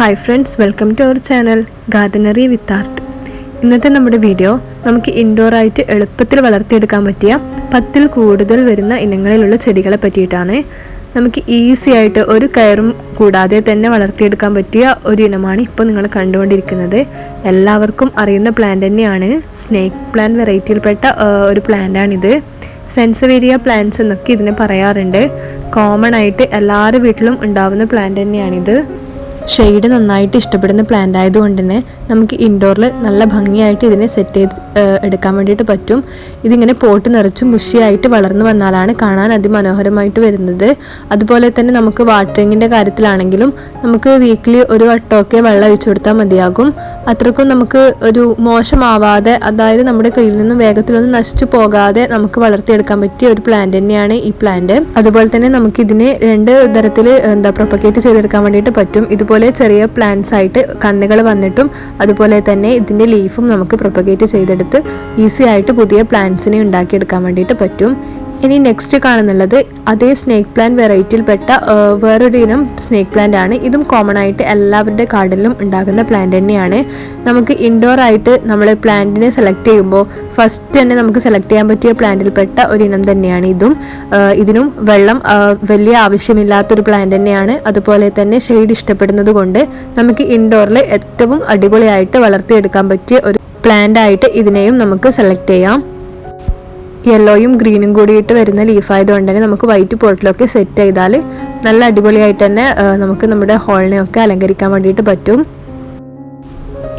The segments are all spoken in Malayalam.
Hi friends welcome to our channel gardenery with art. ഇന്നത്തെ നമ്മുടെ വീഡിയോ നമുക്ക് ഇൻഡോർ ആയിട്ട് എളുപ്പത്തിൽ വളർത്തിയെടുക്കാൻ പറ്റിയ പത്തിൽ കൂടുതൽ വരുന്ന ഇനങ്ങളിലുള്ള ചെടികളെ പറ്റിയിട്ടാണ്. നമുക്ക് ഈസി ആയിട്ട് ഒരു കയറും കൂടാതെ തന്നെ വളർത്തിയെടുക്കാൻ പറ്റിയ ഒരു ഇനമാണ് ഇപ്പോൾ നിങ്ങൾ കണ്ടുകൊണ്ടിരിക്കുന്നത്. എല്ലാവർക്കും അറിയുന്ന പ്ലാന്റ് തന്നെയാണ്. സ്നേക്ക് പ്ലാന്റ് വെറൈറ്റിയിൽപ്പെട്ട ഒരു പ്ലാന്റാണിത് സെൻസവേരിയ പ്ലാന്റ്സ് എന്നൊക്കെ ഇതിനെ പറയാറുണ്ട്. കോമൺ ആയിട്ട് എല്ലാവരുടെ വീട്ടിലും ഉണ്ടാവുന്ന പ്ലാന്റ് തന്നെയാണിത്. ഷെയ്ഡ് നന്നായിട്ട് ഇഷ്ടപ്പെടുന്ന പ്ലാന്റ് ആയതുകൊണ്ട് തന്നെ നമുക്ക് ഇൻഡോറിൽ നല്ല ഭംഗിയായിട്ട് ഇതിനെ സെറ്റ് ചെയ്ത് എടുക്കാൻ വേണ്ടിയിട്ട് പറ്റും. ഇതിങ്ങനെ പോട്ട് നിറച്ചും മുഷിയായിട്ട് വളർന്നു വന്നാലാണ് കാണാൻ അതിമനോഹരമായിട്ട് വരുന്നത്. അതുപോലെ തന്നെ നമുക്ക് വാട്ടറിങ്ങിന്റെ കാര്യത്തിലാണെങ്കിലും നമുക്ക് വീക്കിലി ഒരു വട്ടമൊക്കെ വെള്ളം ഒഴിച്ചു കൊടുത്താൽ മതിയാകും. അത്രക്കും നമുക്ക് ഒരു മോശമാവാതെ അതായത് നമ്മുടെ കയ്യിൽ നിന്നും വേഗത്തിലൊന്നും നശിച്ചു പോകാതെ നമുക്ക് വളർത്തിയെടുക്കാൻ പറ്റിയ ഒരു പ്ലാന്റ് തന്നെയാണ് ഈ പ്ലാന്റ് അതുപോലെ തന്നെ നമുക്ക് ഇതിനെ രണ്ട് തരത്തിൽ എന്താ പ്രൊപ്പഗേറ്റ് ചെയ്തെടുക്കാൻ വേണ്ടിയിട്ട് പറ്റും. ഇതുപോലെ ചെറിയ പ്ലാന്റ്സ് ആയിട്ട് കന്നുകൾ വന്നിട്ടും അതുപോലെ തന്നെ ഇതിന്റെ ലീഫും നമുക്ക് പ്രൊപ്പഗേറ്റ് ചെയ്തെടുത്ത് ഈസി ആയിട്ട് പുതിയ പ്ലാന്റ്സിനെ ഉണ്ടാക്കിയെടുക്കാൻ വേണ്ടിയിട്ട് പറ്റും. ഇനി നെക്സ്റ്റ് കാണുന്നുള്ളത് അതേ സ്നേക്ക് പ്ലാന്റ് വെറൈറ്റിയിൽപ്പെട്ട വേറൊരു ഇനം സ്നേക്ക് പ്ലാന്റ് ആണ്. ഇതും കോമൺ ആയിട്ട് എല്ലാവരുടെ ഗാർഡനിലും ഉണ്ടാകുന്ന പ്ലാന്റ് തന്നെയാണ്. നമുക്ക് ഇൻഡോർ ആയിട്ട് നമ്മൾ പ്ലാന്റിനെ സെലക്ട് ചെയ്യുമ്പോൾ ഫസ്റ്റ് തന്നെ നമുക്ക് സെലക്ട് ചെയ്യാൻ പറ്റിയ പ്ലാന്റിൽപ്പെട്ട ഒരു ഇനം തന്നെയാണ് ഇതും. ഇതിനും വെള്ളം വലിയ ആവശ്യമില്ലാത്തൊരു പ്ലാന്റ് തന്നെയാണ്. അതുപോലെ തന്നെ ഷെയ്ഡ് ഇഷ്ടപ്പെടുന്നത് കൊണ്ട് നമുക്ക് ഇൻഡോറിൽ ഏറ്റവും അടിപൊളിയായിട്ട് വളർത്തിയെടുക്കാൻ പറ്റിയ ഒരു പ്ലാന്റ് ആയിട്ട് ഇതിനെയും നമുക്ക് സെലക്ട് ചെയ്യാം. യെല്ലോയും ഗ്രീനും കൂടിയിട്ട് വരുന്ന ലീഫായതുകൊണ്ട് തന്നെ നമുക്ക് വൈറ്റ് പോട്ടിലൊക്കെ സെറ്റ് ചെയ്താൽ നല്ല അടിപൊളിയായിട്ട് തന്നെ നമുക്ക് നമ്മുടെ ഹോളിനെയൊക്കെ അലങ്കരിക്കാൻ വേണ്ടിയിട്ട് പറ്റും.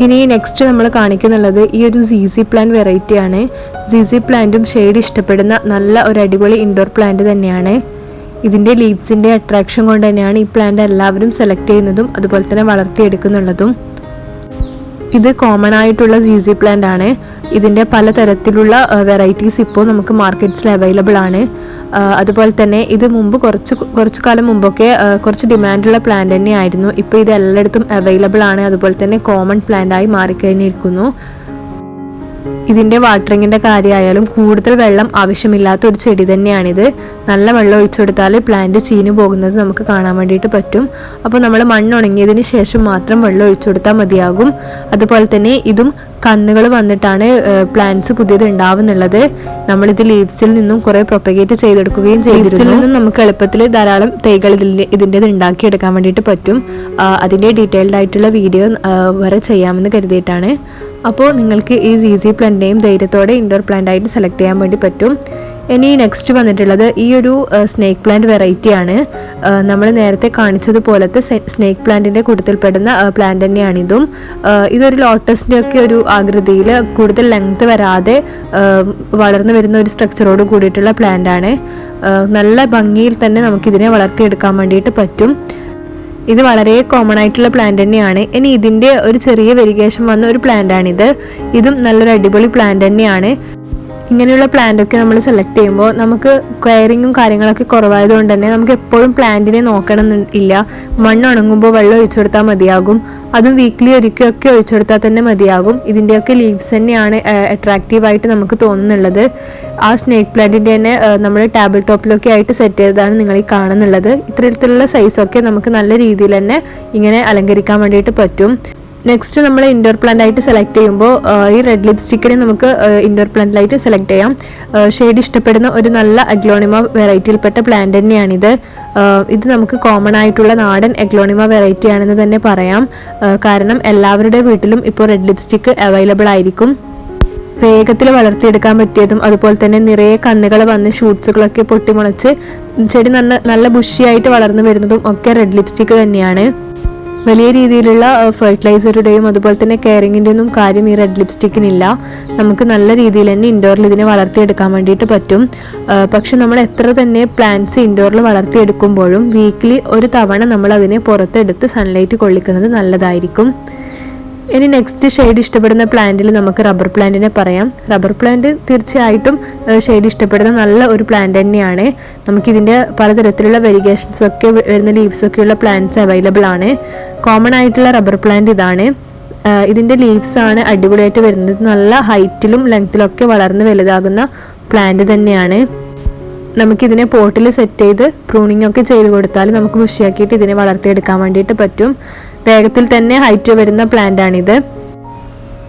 ഇനി നെക്സ്റ്റ് നമ്മൾ കാണിക്കുന്നുള്ളത് ഈ ഒരു സീസി പ്ലാന്റ് വെറൈറ്റിയാണ് സീസി പ്ലാന്റും ഷെയ്ഡ് ഇഷ്ടപ്പെടുന്ന നല്ല ഒരു അടിപൊളി ഇൻഡോർ പ്ലാന്റ് തന്നെയാണ്. ഇതിന്റെ ലീവ്സിന്റെ അട്രാക്ഷൻ കൊണ്ട് തന്നെയാണ് ഈ പ്ലാന്റ് എല്ലാവരും സെലക്ട് ചെയ്യുന്നതും അതുപോലെ തന്നെ വളർത്തിയെടുക്കുന്നുള്ളതും. ഇത് കോമൺ ആയിട്ടുള്ള സീസി പ്ലാന്റ് ആണ്. ഇതിന്റെ പലതരത്തിലുള്ള വെറൈറ്റീസ് ഇപ്പോൾ നമുക്ക് മാർക്കറ്റ്സിൽ അവൈലബിൾ ആണ്. അതുപോലെ തന്നെ ഇത് മുമ്പ് കുറച്ച് കുറച്ച് കാലം മുമ്പൊക്കെ കുറച്ച് ഡിമാൻഡുള്ള പ്ലാന്റ് തന്നെയായിരുന്നു. ഇപ്പോൾ ഇത് എല്ലായിടത്തും അവൈലബിൾ ആണ്. അതുപോലെ തന്നെ കോമൺ പ്ലാന്റ് ആയി മാറിക്കഴിഞ്ഞിരിക്കുന്നു. ഇതിന്റെ വാട്ടറിങ്ങിന്റെ കാര്യമായാലും കൂടുതൽ വെള്ളം ആവശ്യമില്ലാത്ത ഒരു ചെടി തന്നെയാണിത്. നല്ല വെള്ളം ഒഴിച്ചു കൊടുത്താൽ പ്ലാന്റ് ചീഞ്ഞു പോകുന്നത് നമുക്ക് കാണാൻ വേണ്ടിയിട്ട് പറ്റും. അപ്പോൾ നമ്മൾ മണ്ണ് ഉണങ്ങിയതിന് ശേഷം മാത്രം വെള്ളം ഒഴിച്ചു കൊടുത്താൽ മതിയാകും. അതുപോലെ തന്നെ ഇതും കന്നുകൾ വന്നിട്ടാണ് പ്ലാന്റ്സ് പുതിയത് ഉണ്ടാവുന്നുള്ളത്. നമ്മളിത് ലീവ്സിൽ നിന്നും കുറേ പ്രൊപ്പഗേറ്റ് ചെയ്തെടുക്കുകയും ചെയ്തിരുന്നു. നിന്നും നമുക്ക് എളുപ്പത്തിൽ ധാരാളം തൈകൾ ഇതിൽ ഇതിന്റെത് ഉണ്ടാക്കിയെടുക്കാൻ വേണ്ടിയിട്ട് പറ്റും. അതിന്റെ ഡീറ്റെയിൽഡ് ആയിട്ടുള്ള വീഡിയോ വരെ ചെയ്യാമെന്ന് കരുതിയിട്ടാണ്. അപ്പോൾ നിങ്ങൾക്ക് ഈ സീസി പ്ലാന്റിനെയും ധൈര്യത്തോടെ ഇൻഡോർ പ്ലാന്റ് ആയിട്ട് സെലക്ട് ചെയ്യാൻ വേണ്ടി പറ്റും. ഇനി നെക്സ്റ്റ് വന്നിട്ടുള്ളത് ഈ ഒരു സ്നേക്ക് പ്ലാന്റ് വെറൈറ്റിയാണ് നമ്മൾ നേരത്തെ കാണിച്ചതുപോലത്തെ സ്നേക്ക് പ്ലാന്റിന്റെ കൂട്ടത്തിൽപ്പെടുന്ന പ്ലാന്റ് തന്നെയാണിതും ഇതും. ഇതൊരു ലോട്ടസിന്റെ ഒക്കെ ഒരു ആകൃതിയിൽ കൂടുതൽ ലെങ്ത് വരാതെ വളർന്നു വരുന്ന ഒരു സ്ട്രക്ചറോട് കൂടിയിട്ടുള്ള പ്ലാന്റ് ആണ്. നല്ല ഭംഗിയിൽ തന്നെ നമുക്കിതിനെ വളർത്തിയെടുക്കാൻ വേണ്ടിയിട്ട് പറ്റും. ഇത് വളരെ കോമൺ ആയിട്ടുള്ള പ്ലാന്റ് തന്നെയാണ്. ഇനി ഇതിന്റെ ഒരു ചെറിയ വെരിഗേഷൻ വന്ന ഒരു പ്ലാന്റ് ആണിത്. ഇതും നല്ലൊരു അടിപൊളി പ്ലാന്റ് തന്നെയാണ്. ഇങ്ങനെയുള്ള പ്ലാന്റ് ഒക്കെ നമ്മൾ സെലക്ട് ചെയ്യുമ്പോൾ നമുക്ക് കെയറിങ്ങും കാര്യങ്ങളൊക്കെ കുറവായതുകൊണ്ട് തന്നെ നമുക്ക് എപ്പോഴും പ്ലാന്റിനെ നോക്കണം ഇല്ല. മണ്ണ് ഉണങ്ങുമ്പോൾ വെള്ളം ഒഴിച്ചു കൊടുത്താൽ മതിയാകും. അതും വീക്ക്ലി ഒരിക്കലൊക്കെ ഒഴിച്ചു കൊടുത്താൽ തന്നെ മതിയാകും. ഇതിന്റെയൊക്കെ ലീവ്സ് തന്നെയാണ് അട്രാക്റ്റീവ് ആയിട്ട് നമുക്ക് തോന്നുന്നുള്ളത്. ആ സ്നേക്ക് പ്ലാന്റിന്റെ തന്നെ നമ്മൾ ടേബിൾ ടോപ്പിലൊക്കെ ആയിട്ട് സെറ്റ് ചെയ്തതാണ് നിങ്ങൾ ഈ കാണുന്നുള്ളത്. ഇത്തരത്തിലുള്ള സൈസൊക്കെ നമുക്ക് നല്ല രീതിയിൽ തന്നെ ഇങ്ങനെ അലങ്കരിക്കാൻ വേണ്ടിയിട്ട് പറ്റും. നെക്സ്റ്റ് നമ്മൾ ഇൻഡോർ പ്ലാന്റ് ആയിട്ട് സെലക്ട് ചെയ്യുമ്പോൾ ഈ റെഡ് ലിപ്സ്റ്റിക്കിനെ നമുക്ക് ഇൻഡോർ പ്ലാന്റിലായിട്ട് സെലക്ട് ചെയ്യാം. ഷെയ്ഡ് ഇഷ്ടപ്പെടുന്ന ഒരു നല്ല അഗ്ലോണിമ വെറൈറ്റിയിൽപ്പെട്ട പ്ലാന്റ് തന്നെയാണിത്. ഇത് നമുക്ക് കോമൺ ആയിട്ടുള്ള നാടൻ എഗ്ലോണിമ വെറൈറ്റി ആണെന്ന് തന്നെ പറയാം. കാരണം എല്ലാവരുടെ വീട്ടിലും ഇപ്പോൾ റെഡ് ലിപ്സ്റ്റിക്ക് അവൈലബിൾ ആയിരിക്കും. വേഗത്തിൽ വളർത്തിയെടുക്കാൻ പറ്റിയതും അതുപോലെ തന്നെ നിറയെ കന്നുകൾ വന്ന് ഷൂട്ട്സുകളൊക്കെ പൊട്ടിമുളച്ച് ചെടി നല്ല നല്ല ബുഷിയായിട്ട് വളർന്നു വരുന്നതും ഒക്കെ റെഡ് ലിപ്സ്റ്റിക്ക് തന്നെയാണ്. വലിയ രീതിയിലുള്ള ഫെർട്ടിലൈസറുടെയും അതുപോലെ തന്നെ കെയറിങ്ങിന്റെ ഒന്നും കാര്യം ഈ റെഡ് ലിപ്സ്റ്റിക്കിനില്ല നമുക്ക് നല്ല രീതിയിൽ തന്നെ ഇൻഡോറിൽ ഇതിനെ വളർത്തിയെടുക്കാൻ വേണ്ടിയിട്ട് പറ്റും. പക്ഷെ നമ്മൾ എത്ര തന്നെ പ്ലാന്റ്സ് ഇൻഡോറിൽ വളർത്തിയെടുക്കുമ്പോഴും വീക്കിലി ഒരു തവണ നമ്മൾ അതിനെ പുറത്തെടുത്ത് സൺലൈറ്റ് കൊള്ളിക്കുന്നത് നല്ലതായിരിക്കും. ഇനി നെക്സ്റ്റ് ഷെയ്ഡ് ഇഷ്ടപ്പെടുന്ന പ്ലാന്റിൽ നമുക്ക് റബ്ബർ പ്ലാന്റിനെ പറയാം. റബ്ബർ പ്ലാന്റ് തീർച്ചയായിട്ടും ഷെയ്ഡ് ഇഷ്ടപ്പെടുന്ന നല്ല ഒരു പ്ലാന്റ് തന്നെയാണ്. നമുക്കിതിന്റെ പലതരത്തിലുള്ള വെരിഗേഷൻസ് ഒക്കെ വരുന്ന ലീവ്സ് ഒക്കെയുള്ള പ്ലാന്റ്സ് അവൈലബിൾ ആണ്. കോമൺ ആയിട്ടുള്ള റബ്ബർ പ്ലാന്റ് ഇതാണ്. ഇതിന്റെ ലീവ്സ് ആണ് അടിപൊളിയായിട്ട് വരുന്നത്. നല്ല ഹൈറ്റിലും ലെങ്ത്തിലൊക്കെ വളർന്ന് വലുതാകുന്ന പ്ലാന്റ് തന്നെയാണ്. നമുക്കിതിനെ പോട്ടിൽ സെറ്റ് ചെയ്ത് പ്രൂണിംഗ് ഒക്കെ ചെയ്ത് കൊടുത്താൽ നമുക്ക് ബുഷിയാക്കിയിട്ട് ഇതിനെ വളർത്തിയെടുക്കാൻ വേണ്ടിയിട്ട് പറ്റും. വേഗത്തിൽ തന്നെ ഹൈറ്റ് വരുന്ന പ്ലാന്റ് ആണിത്.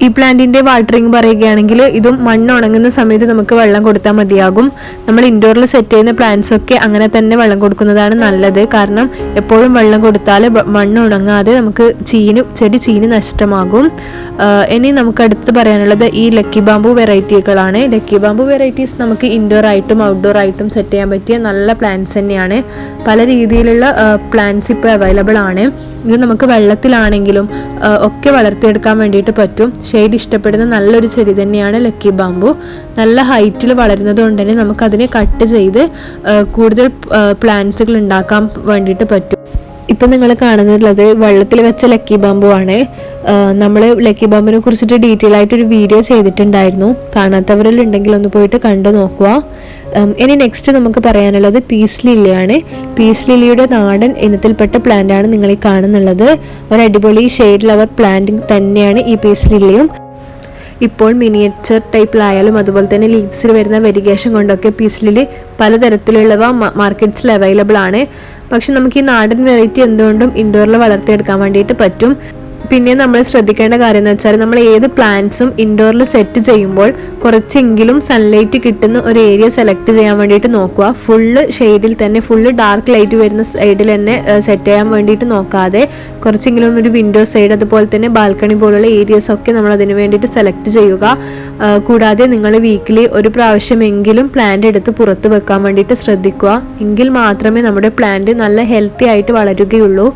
ഈ പ്ലാന്റിന്റെ വാട്ടറിങ് പറയുകയാണെങ്കിൽ ഇതും മണ്ണ് ഉണങ്ങുന്ന സമയത്ത് നമുക്ക് വെള്ളം കൊടുത്താൽ മതിയാകും. നമ്മൾ ഇൻഡോറിൽ സെറ്റ് ചെയ്യുന്ന പ്ലാന്റ്സ് ഒക്കെ അങ്ങനെ തന്നെ വെള്ളം കൊടുക്കുന്നതാണ് നല്ലത്. കാരണം എപ്പോഴും വെള്ളം കൊടുത്താൽ മണ്ണ് ഉണങ്ങാതെ നമുക്ക് ചീന് ചെടി ചീന് നഷ്ടമാകും. ഇനി നമുക്ക് അടുത്ത് പറയാനുള്ളത് ഈ ലക്കി ബാമ്പു വെറൈറ്റികളാണ് ലക്കി ബാമ്പു വെറൈറ്റീസ് നമുക്ക് ഇൻഡോർ ആയിട്ടും ഔട്ട്ഡോർ ആയിട്ടും സെറ്റ് ചെയ്യാൻ പറ്റിയ നല്ല പ്ലാന്റ്സ് തന്നെയാണ്. പല രീതിയിലുള്ള പ്ലാന്റ്സ് ഇപ്പോൾ അവൈലബിൾ ആണ്. ഇത് നമുക്ക് വെള്ളത്തിലാണെങ്കിലും ഒക്കെ വളർത്തിയെടുക്കാൻ വേണ്ടിയിട്ട് പറ്റും. ഷെയ്ഡ് ഇഷ്ടപ്പെടുന്ന നല്ലൊരു ചെടി തന്നെയാണ് ലക്കി ബാമ്പു നല്ല ഹൈറ്റിൽ വളരുന്നത് കൊണ്ട് തന്നെ നമുക്കതിനെ കട്ട് ചെയ്ത് കൂടുതൽ പ്ലാന്റ്സുകൾ ഉണ്ടാക്കാൻ വേണ്ടിയിട്ട് പറ്റും. ഇപ്പം നിങ്ങൾ കാണുന്നുള്ളത് വെള്ളത്തിൽ വെച്ച ലക്കി ബാമ്പു ആണ്. നമ്മൾ ലക്കി ബാമ്പിനെ കുറിച്ചിട്ട് ഡീറ്റെയിൽ ആയിട്ടൊരു വീഡിയോ ചെയ്തിട്ടുണ്ടായിരുന്നു. കാണാത്തവരിലുണ്ടെങ്കിൽ ഒന്ന് പോയിട്ട് കണ്ടു നോക്കുക. ഇനി നെക്സ്റ്റ് നമുക്ക് പറയാനുള്ളത് പീസ് ലില്ലിയാണ് പീസ് ലില്ലിയുടെ നാടൻ ഇനത്തിൽപ്പെട്ട പ്ലാന്റ് ആണ് നിങ്ങൾ ഈ കാണുന്നുള്ളത്. ഒരു അടിപൊളി ഷെയ്ഡ് ലവർ പ്ലാന്റ് തന്നെയാണ് ഈ പീസ് ലില്ലിയും ഇപ്പോൾ മിനിയേച്ചർ ടൈപ്പിലായാലും അതുപോലെ തന്നെ ലീവ്സിൽ വരുന്ന വെരിഗേഷൻ കൊണ്ടൊക്കെ പീസിലിൽ പലതരത്തിലുള്ളവ മാർക്കറ്റ്സിൽ അവൈലബിൾ ആണ്. പക്ഷെ നമുക്ക് ഈ നാടൻ വെറൈറ്റി എന്തുകൊണ്ടും ഇൻഡോറിൽ വളർത്തിയെടുക്കാൻ വേണ്ടിയിട്ട് പറ്റും. പിന്നെ നമ്മൾ ശ്രദ്ധിക്കേണ്ട കാര്യം എന്ന് വെച്ചാൽ നമ്മൾ ഏത് പ്ലാന്റ്സും ഇൻഡോറിൽ സെറ്റ് ചെയ്യുമ്പോൾ കുറച്ചെങ്കിലും സൺലൈറ്റ് കിട്ടുന്ന ഒരു ഏരിയ സെലക്ട് ചെയ്യാൻ വേണ്ടിയിട്ട് നോക്കുക. ഫുള്ള് ഷെയ്ഡിൽ തന്നെ ഫുള്ള് ഡാർക്ക് ലൈറ്റ് വരുന്ന സൈഡിൽ തന്നെ സെറ്റ് ചെയ്യാൻ വേണ്ടിയിട്ട് നോക്കാതെ കുറച്ചെങ്കിലും ഒരു വിൻഡോ സൈഡ് അതുപോലെ തന്നെ ബാൽക്കണി പോലുള്ള ഏരിയസ് ഒക്കെ നമ്മൾ അതിന് വേണ്ടിയിട്ട് സെലക്ട് ചെയ്യുക. കൂടാതെ നിങ്ങൾ വീക്കിലി ഒരു പ്രാവശ്യമെങ്കിലും പ്ലാന്റ് എടുത്ത് പുറത്ത് വെക്കാൻ വേണ്ടിയിട്ട് ശ്രദ്ധിക്കുക. എങ്കിൽ മാത്രമേ നമ്മുടെ പ്ലാന്റ് നല്ല ഹെൽത്തി ആയിട്ട് വളരുകയുള്ളൂ.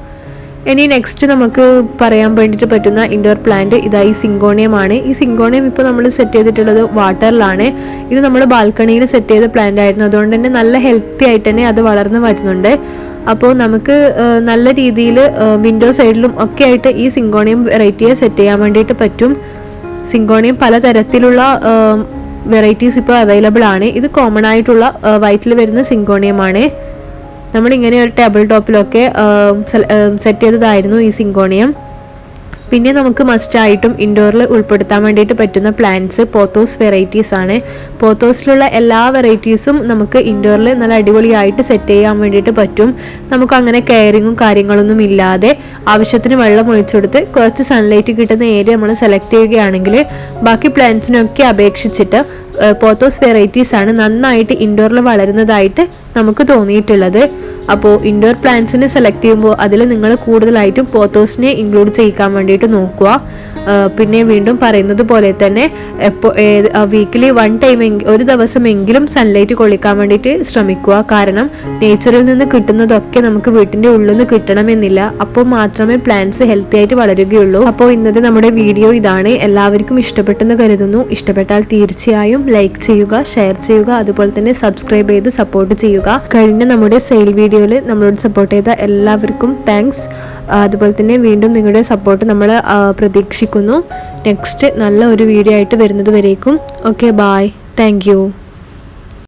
ഇനി നെക്സ്റ്റ് നമുക്ക് പറയാൻ വേണ്ടിയിട്ട് പറ്റുന്ന ഇൻഡോർ പ്ലാന്റ് ഇതായി സിങ്കോണിയമാണ്. ഈ സിങ്കോണിയം ഇപ്പോൾ നമ്മൾ സെറ്റ് ചെയ്തിട്ടുള്ളത് വാട്ടറിലാണ് ഇത് നമ്മൾ ബാൽക്കണിയിൽ സെറ്റ് ചെയ്ത പ്ലാന്റ് ആയിരുന്നു. അതുകൊണ്ട് തന്നെ നല്ല ഹെൽത്തി ആയിട്ട് തന്നെ അത് വളർന്നു വരുന്നുണ്ട്. അപ്പോൾ നമുക്ക് നല്ല രീതിയിൽ വിൻഡോ സൈഡിലും ഒക്കെ ആയിട്ട് ഈ സിങ്കോണിയം വെറൈറ്റിയെ സെറ്റ് ചെയ്യാൻ വേണ്ടിയിട്ട് പറ്റും. സിങ്കോണിയം പലതരത്തിലുള്ള വെറൈറ്റീസ് ഇപ്പോൾ അവൈലബിൾ ആണ്. ഇത് കോമൺ ആയിട്ടുള്ള വയറ്റിൽ വരുന്ന സിങ്കോണിയമാണ്. നമ്മളിങ്ങനെ ഒരു ടേബിൾ ടോപ്പിലൊക്കെ സെറ്റ് ചെയ്തതായിരുന്നു ഈ സിങ്കോണിയം. പിന്നെ നമുക്ക് മസ്റ്റായിട്ടും ഇൻഡോറിൽ ഉൾപ്പെടുത്താൻ വേണ്ടിയിട്ട് പറ്റുന്ന പ്ലാന്റ്സ് പോത്തോസ് വെറൈറ്റീസ് ആണ്. പോത്തോസിലുള്ള എല്ലാ വെറൈറ്റീസും നമുക്ക് ഇൻഡോറിൽ നല്ല അടിപൊളിയായിട്ട് സെറ്റ് ചെയ്യാൻ വേണ്ടിയിട്ട് പറ്റും. നമുക്ക് അങ്ങനെ കെയറിങ്ങും കാര്യങ്ങളൊന്നും ഇല്ലാതെ ആവശ്യത്തിന് വെള്ളം ഒഴിച്ചെടുത്ത് കുറച്ച് സൺലൈറ്റ് കിട്ടുന്ന ഏരിയ നമ്മൾ സെലക്ട് ചെയ്യുകയാണെങ്കിൽ ബാക്കി പ്ലാന്റ്സിനൊക്കെ അപേക്ഷിച്ചിട്ട് പോത്തോസ് വെറൈറ്റീസ് ആണ് നന്നായിട്ട് ഇൻഡോറിൽ വളരുന്നതായിട്ട് നമുക്ക് തോന്നിയിട്ടുള്ളത്. അപ്പോൾ ഇൻഡോർ പ്ലാന്റ്സിനെ സെലക്ട് ചെയ്യുമ്പോൾ അതിൽ നിങ്ങൾ കൂടുതലായിട്ടും പോത്തോസിനെ ഇൻക്ലൂഡ് ചെയ്യിക്കാൻ വേണ്ടിയിട്ട് നോക്കുക. പിന്നെ വീണ്ടും പറയുന്നത് പോലെ തന്നെ എപ്പോൾ വീക്കിലി വൺ ടൈം ഒരു ദിവസമെങ്കിലും സൺലൈറ്റ് കൊള്ളിക്കാൻ വേണ്ടിയിട്ട് ശ്രമിക്കുക. കാരണം നേച്ചറിൽ നിന്ന് കിട്ടുന്നതൊക്കെ നമുക്ക് വീട്ടിന്റെ ഉള്ളിൽ നിന്ന് കിട്ടണമെന്നില്ല. അപ്പോൾ മാത്രമേ പ്ലാന്റ്സ് ഹെൽത്തി ആയിട്ട് വളരുകയുള്ളൂ. അപ്പോൾ ഇന്നത്തെ നമ്മുടെ വീഡിയോ ഇതാണ്. എല്ലാവർക്കും ഇഷ്ടപ്പെട്ടെന്ന് കരുതുന്നു. ഇഷ്ടപ്പെട്ടാൽ തീർച്ചയായും ലൈക്ക് ചെയ്യുക ഷെയർ ചെയ്യുക. അതുപോലെ തന്നെ സബ്സ്ക്രൈബ് ചെയ്ത് സപ്പോർട്ട് ചെയ്യുക. കഴിഞ്ഞ നമ്മുടെ സെയിൽ വീഡിയോയിൽ നമ്മളോട് സപ്പോർട്ട് ചെയ്ത എല്ലാവർക്കും താങ്ക്സ് അതുപോലെ തന്നെ വീണ്ടും നിങ്ങളുടെ സപ്പോർട്ട് നമ്മൾ പ്രതീക്ഷിക്കുന്നു. നെക്സ്റ്റ് നല്ല ഒരു വീഡിയോ ആയിട്ട് വരുന്നത് വരേക്കും. Okay bye thank